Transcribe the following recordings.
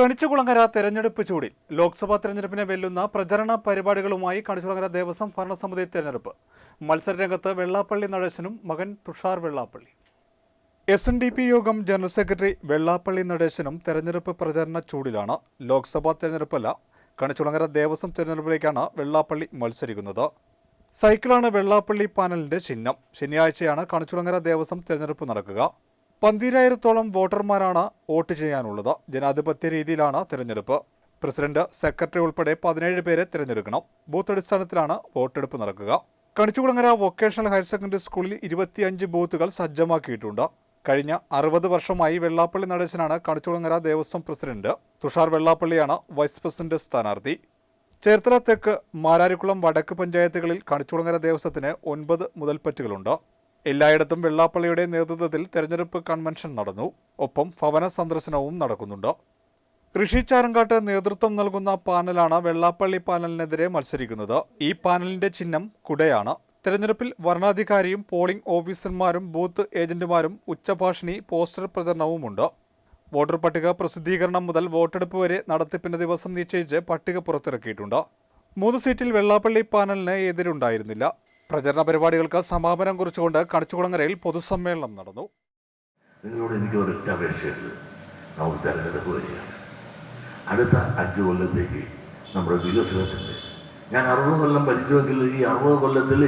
കണിച്ചുകുളങ്ങര തെരഞ്ഞെടുപ്പ് ചൂടിൽ ലോക്സഭാ തെരഞ്ഞെടുപ്പിനെ വെല്ലുന്ന പ്രചരണ പരിപാടികളുമായി കണിച്ചുകുളങ്ങര ദേവസ്വം ഭരണസമിതി തെരഞ്ഞെടുപ്പ്. മത്സരരംഗത്ത് വെള്ളാപ്പള്ളി നടേശനും മകൻ Thushar Vellappally. S N D P Yogam general secretary Vellappally നടേശനും തെരഞ്ഞെടുപ്പ് പ്രചരണ ചൂടിലാണ്. ലോക്സഭാ തെരഞ്ഞെടുപ്പല്ല കണിച്ചുളങ്ങര ദേവസ്വം തെരഞ്ഞെടുപ്പിലേക്കാണ് വെള്ളാപ്പള്ളി മത്സരിക്കുന്നത്. സൈക്കിളാണ് വെള്ളാപ്പള്ളി പാനലിന്റെ ചിഹ്നം. ശനിയാഴ്ചയാണ് കണിച്ചുളങ്ങര ദേവസ്വം തെരഞ്ഞെടുപ്പ് നടക്കുക. പന്തിരായിരത്തോളം വോട്ടർമാരാണ് വോട്ട് ചെയ്യാനുള്ളത്. ജനാധിപത്യ രീതിയിലാണ് തിരഞ്ഞെടുപ്പ്. പ്രസിഡന്റ് സെക്രട്ടറി ഉൾപ്പെടെ പതിനേഴ് പേരെ തിരഞ്ഞെടുക്കണം. ബൂത്ത് അടിസ്ഥാനത്തിലാണ് വോട്ടെടുപ്പ് നടക്കുക. കണിച്ചുകുളങ്ങര വൊക്കേഷണൽ ഹയർ സെക്കൻഡറി സ്കൂളിൽ ഇരുപത്തിയഞ്ച് ബൂത്തുകൾ സജ്ജമാക്കിയിട്ടുണ്ട്. കഴിഞ്ഞ അറുപത് വർഷമായി വെള്ളാപ്പള്ളി നടേശനാണ് കണിച്ചുകുളങ്ങര ദേവസ്വം പ്രസിഡന്റ്. തുഷാർ വെള്ളാപ്പള്ളിയാണ് വൈസ് പ്രസിഡന്റ് സ്ഥാനാർത്ഥി. ചേർത്തല തെക്ക് മാരാരിക്കുളം വടക്ക് പഞ്ചായത്തുകളിൽ കണിച്ചുകുളങ്ങര ദേവസ്വത്തിന് ഒൻപത് മുതൽപ്പറ്റുകളുണ്ട്. എല്ലായിടത്തും വെള്ളാപ്പള്ളിയുടെ നേതൃത്വത്തിൽ തെരഞ്ഞെടുപ്പ് കൺവെൻഷൻ നടന്നു. ഒപ്പം ഭവന സന്ദർശനവും നടക്കുന്നുണ്ട്. ഋഷി ചാരങ്കാട്ട് നേതൃത്വം നൽകുന്ന പാനലാണ് വെള്ളാപ്പള്ളി പാനലിനെതിരെ മത്സരിക്കുന്നത്. ഈ പാനലിന്റെ ചിഹ്നം കുടയാണ്. തെരഞ്ഞെടുപ്പിൽ വരണാധികാരിയും പോളിംഗ് ഓഫീസർമാരും ബൂത്ത് ഏജന്റുമാരും ഉച്ചഭാഷിണി പോസ്റ്റർ പ്രചരണവുമുണ്ട്. വോട്ടർ പട്ടിക പ്രസിദ്ധീകരണം മുതൽ വോട്ടെടുപ്പ് വരെ നടത്തിപ്പിന്റെ ദിവസം നിശ്ചയിച്ച് പട്ടിക പുറത്തിറക്കിയിട്ടുണ്ട്. മൂന്ന് സീറ്റിൽ വെള്ളാപ്പള്ളി പാനലിന് എതിരുണ്ടായിരുന്നില്ല. പ്രചരണ പരിപാടികൾക്ക് സമാപനം കുറിച്ചുകൊണ്ട് കണിച്ചുകുളങ്ങരയിൽ പൊതുസമ്മേളനം നടന്നു. നിങ്ങളോട് എനിക്ക് ഒരൊറ്റ അപേക്ഷയുണ്ട്. തെരഞ്ഞെടുപ്പ് വരികയാണ്. അടുത്ത അഞ്ച് കൊല്ലത്തേക്ക് നമ്മുടെ വികസനത്തിന്റെ ഞാൻ അറുപത് കൊല്ലം ഭരിച്ചുവെങ്കിൽ ഈ അറുപത് കൊല്ലത്തിൽ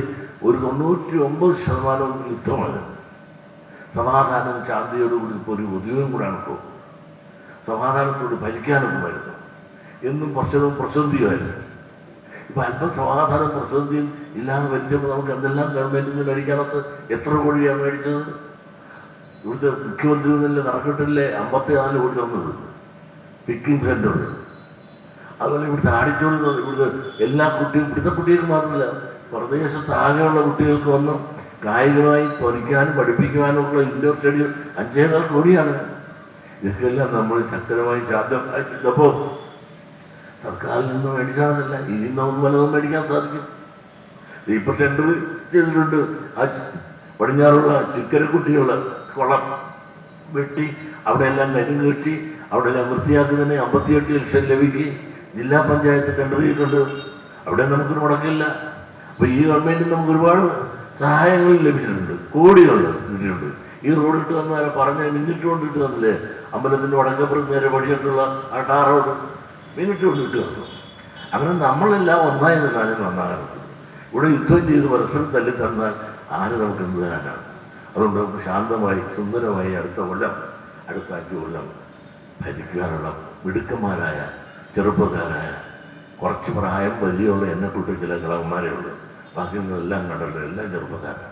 ഒരു തൊണ്ണൂറ്റി ഒമ്പത് ശതമാനവും യുദ്ധമാണ്. സമാധാനവും ശാന്തിയോടുകൂടി ഇപ്പോൾ ഒരു ഉദ്യോഗം കൂടാണ് ഇപ്പോൾ. സമാധാനത്തോട് ഭരിക്കാനൊന്നും വരുന്നു എന്നും പ്രശ്നവും പ്രതിസന്ധിയുമായിരുന്നു ഇപ്പം അല്പം സമാധാനം പ്രസന്ധിയും ഇല്ലാതെ വലിച്ചപ്പോൾ നമുക്ക് എന്തെല്ലാം ഗവൺമെന്റിൽ നിന്ന് മേടിക്കാനത്ത് എത്ര കോടിയാണ് മേടിച്ചത്? ഇവിടുത്തെ മുഖ്യമന്ത്രി നിന്നല്ലേ നടക്കട്ടില്ലേ? അമ്പത്തി നാല് കോടി തന്നത്. പിക്കിംഗ് സെന്റർ അതുപോലെ ഇവിടുത്തെ ആഡിറ്റോറിയം ഇവിടുത്തെ എല്ലാ കുട്ടികളും ഇവിടുത്തെ കുട്ടികൾക്ക് മാത്രമല്ല പ്രദേശത്ത് ആകെയുള്ള കുട്ടികൾക്ക് വന്ന് കായികമായി പഠിക്കാനും പഠിപ്പിക്കുവാനും ഉള്ള ഇൻഡോർ സ്റ്റേഡിയം അഞ്ചേകാൽ കോടിയാണ്. ഇതൊക്കെയെല്ലാം നമ്മൾ ശക്തമായി ശാന്തമായി സാധ്യമാക്കിയപ്പോൾ സർക്കാരിൽ നിന്ന് മേടിച്ചാണെന്നല്ല ഇനി നമുക്ക് വലതും മേടിക്കാൻ സാധിക്കും. ഇപ്പൊ ടെൻഡർ ചെയ്തിട്ടുണ്ട് ആ പടിഞ്ഞാറുള്ള ചിക്കരക്കുട്ടിയുള്ള കുളം വെട്ടി അവിടെ എല്ലാം കരിഞ്ഞ് കെട്ടി അവിടെ എല്ലാം തന്നെ അമ്പത്തിയെട്ട് ലക്ഷം ലഭിക്കുകയും ജില്ലാ പഞ്ചായത്ത് ടെൻഡർ ചെയ്തിട്ടുണ്ട്. അവിടെ നമുക്കൊരു മുടക്കില്ല. അപ്പൊ ഈ ഗവൺമെന്റിൽ നമുക്ക് ഒരുപാട് സഹായങ്ങൾ ലഭിച്ചിട്ടുണ്ട്. കോടികളുണ്ട് സ്ഥിതിയുണ്ട് ഈ റോഡിട്ട് തന്നാൽ പറഞ്ഞ മിന്നിട്ട് കൊണ്ടിട്ട് തന്നില്ലേ അമ്പലത്തിന്റെ വടക്കപ്പുറത്ത് നേരെ വഴിയിട്ടുള്ള ആ ടാർ റോഡ്. മിനിറ്റ് കൊണ്ട് ഇട്ട് അങ്ങനെ നമ്മളെല്ലാം ഒന്നായി നിന്നാലും നന്നാകണം. ഇവിടെ യുദ്ധം ചെയ്ത് പരസ്പരം തല്ലി തന്നാൽ ആര് നമുക്ക് എന്ത് തരാനാണ്? അതുകൊണ്ട് നമുക്ക് ശാന്തമായി സുന്ദരമായി അടുത്ത കൊല്ലം അടുത്ത അഞ്ച് കൊല്ലം ഭരിക്കാനുള്ള മിടുക്കന്മാരായ ചെറുപ്പക്കാരായ കുറച്ച് പ്രായം വലിയുള്ള എന്നെ കൂട്ടി ചില കിളവന്മാരേ ഉള്ളൂ. ബാക്കി എല്ലാം കണ്ടല്ലോ എല്ലാം ചെറുപ്പക്കാരാണ്.